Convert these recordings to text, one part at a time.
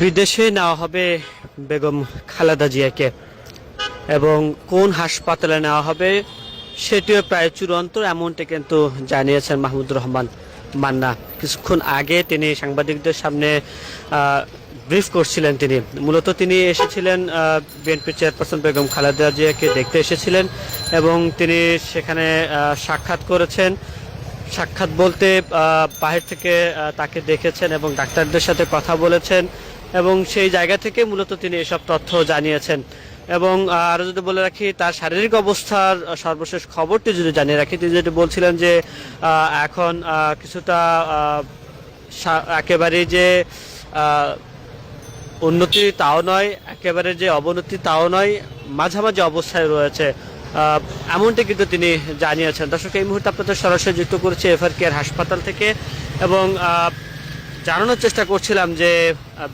বিদেশে নেওয়া হবে বেগম খালেদা জিয়াকে। এবং কোন হাসপাতালে নেওয়া হবে সেটিও প্রায় চূড়ান্ত, এমনটি কিন্তু জানিয়েছেন মাহমুদুর রহমান মান্না। কিছুক্ষণ আগে তিনি সাংবাদিকদের সামনে ব্রিফ করছিলেন তিনি। মূলত তিনি এসেছিলেন বিএনপি চেয়ারপারসন বেগম খালেদা জিয়াকে দেখতে এসেছিলেন এবং তিনি সেখানে সাক্ষাৎ করেছেন। সাক্ষাৎ বলতে বাহির থেকে তাকে দেখেছেন এবং ডাক্তারদের সাথে কথা বলেছেন। এবং সেই জায়গা থেকে মূলত তিনি এসব তথ্য জানিয়েছেন। এবং আহ, আরও যদি বলে রাখি তার শারীরিক অবস্থার সর্বশেষ খবরটি যদি জানিয়ে রাখি তিনি যেটি বলছিলেন যে এখন কিছুটা একেবারেই যে উন্নতি তাও নয় একেবারে যে অবনতি তাও নয় মাঝামাঝি অবস্থায় রয়েছে। এমনটি কিন্তু তিনি জানিয়েছেন। দর্শক এই মুহূর্তে আপনাদের সরাসরি যুক্ত করেছে এফআর কেয়ার হাসপাতাল থেকে এবং জানানোর চেষ্টা করছিলাম যে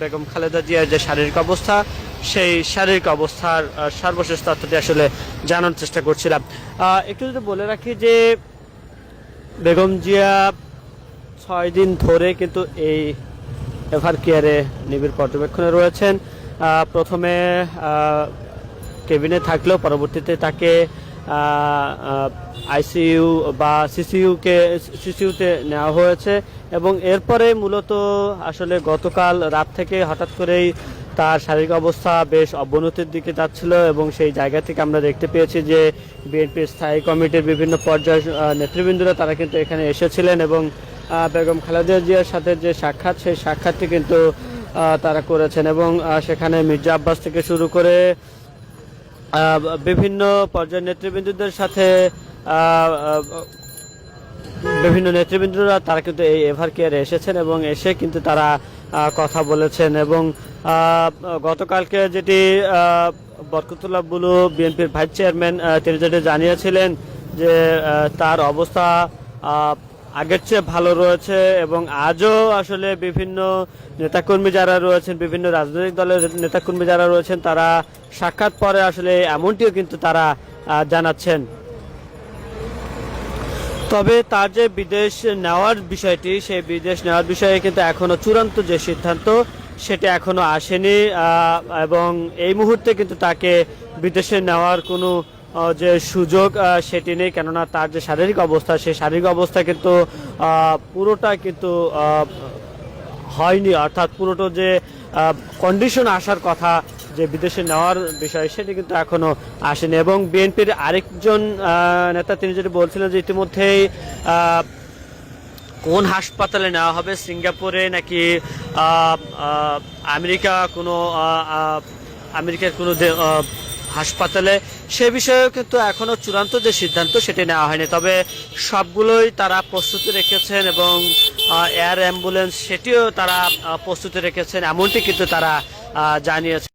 বেগম খালেদা জিয়ার যে শারীরিক অবস্থা, সেই শারীরিক অবস্থার সর্বশেষ তথ্যটি আসলে জানানোর চেষ্টা করছিলাম। একটু যদি বলে রাখি যে, বেগম জিয়া ছয় দিন ধরে কিন্তু এই এভার কেয়ারে নিবিড় পর্যবেক্ষণে রয়েছেন। প্রথমে কেবিনে থাকলেও পরবর্তীতে তাকে আইসিইউ বা সিসিইউকে সিসিইউতে নেওয়া হয়েছে এবং এরপরে মূলত আসলে গতকাল রাত থেকে হঠাৎ করেই তার শারীরিক অবস্থা বেশ অবনতির দিকে যাচ্ছিল এবং সেই জায়গা থেকে আমরা দেখতে পেয়েছি যে বিএনপির স্থায়ী কমিটির বিভিন্ন পর্যায়ের নেতৃবৃন্দরা তারা কিন্তু এখানে এসেছিলেন এবং বেগম খালেদা জিয়ার সাথে যে সাক্ষাৎ, সেই সাক্ষাৎটি কিন্তু তারা করেছেন এবং সেখানে মির্জা আব্বাস থেকে শুরু করে বিভিন্ন পর্যায়ের নেতৃবৃন্দদের সাথে বিভিন্ন নেতৃবৃন্দরা, তারা কিন্তু এই এভার কেয়ারে এসেছেন এবং এসে কিন্তু তারা কথা বলেছেন এবং গতকালকে যেটি বরকতুল্লাহ বুলু বিএনপির ভাইস চেয়ারম্যান তিনি যেটি জানিয়েছিলেন যে তার অবস্থা আগের চেয়ে ভালো রয়েছে এবং আজও আসলে বিভিন্ন নেতাকর্মী যারা রয়েছেন, বিভিন্ন রাজনৈতিক দলের নেতাকর্মী যারা রয়েছেন, তারা সাক্ষাৎ পরে আসলে এমনটিও কিন্তু তারা জানাচ্ছেন। তবে তার যে বিদেশ নেওয়ার বিষয়টি, সেই বিদেশ নেওয়ার বিষয়ে কিন্তু এখনও চূড়ান্ত যে সিদ্ধান্ত, সেটা এখনও আসেনি এবং এই মুহূর্তে কিন্তু তাকে বিদেশে নেওয়ার কোনো যে সুযোগ সেটি নেই। কেননা তার যে শারীরিক অবস্থা, সেই শারীরিক অবস্থা কিন্তু পুরোটা কিন্তু হয়নি। অর্থাৎ পুরোটা যে কন্ডিশন আসার কথা যে বিদেশে নেওয়ার বিষয়, সেটি কিন্তু এখনও আসেনি। এবং বিএনপির আরেকজন নেতা, তিনি যেটি বলছিলেন যে ইতিমধ্যেই কোন হাসপাতালে নেওয়া হবে, সিঙ্গাপুরে নাকি আমেরিকা কোনো আমেরিকার কোনো হাসপাতালে। সে বিষয়েও কিন্তু এখনও চূড়ান্ত যে সিদ্ধান্ত সেটি নেওয়া হয়নি। তবে সবগুলোই তারা প্রস্তুতি রেখেছেন এবং এয়ার অ্যাম্বুলেন্স সেটিও তারা প্রস্তুতি রেখেছেন। এমনটি কিন্তু তারা জানিয়েছে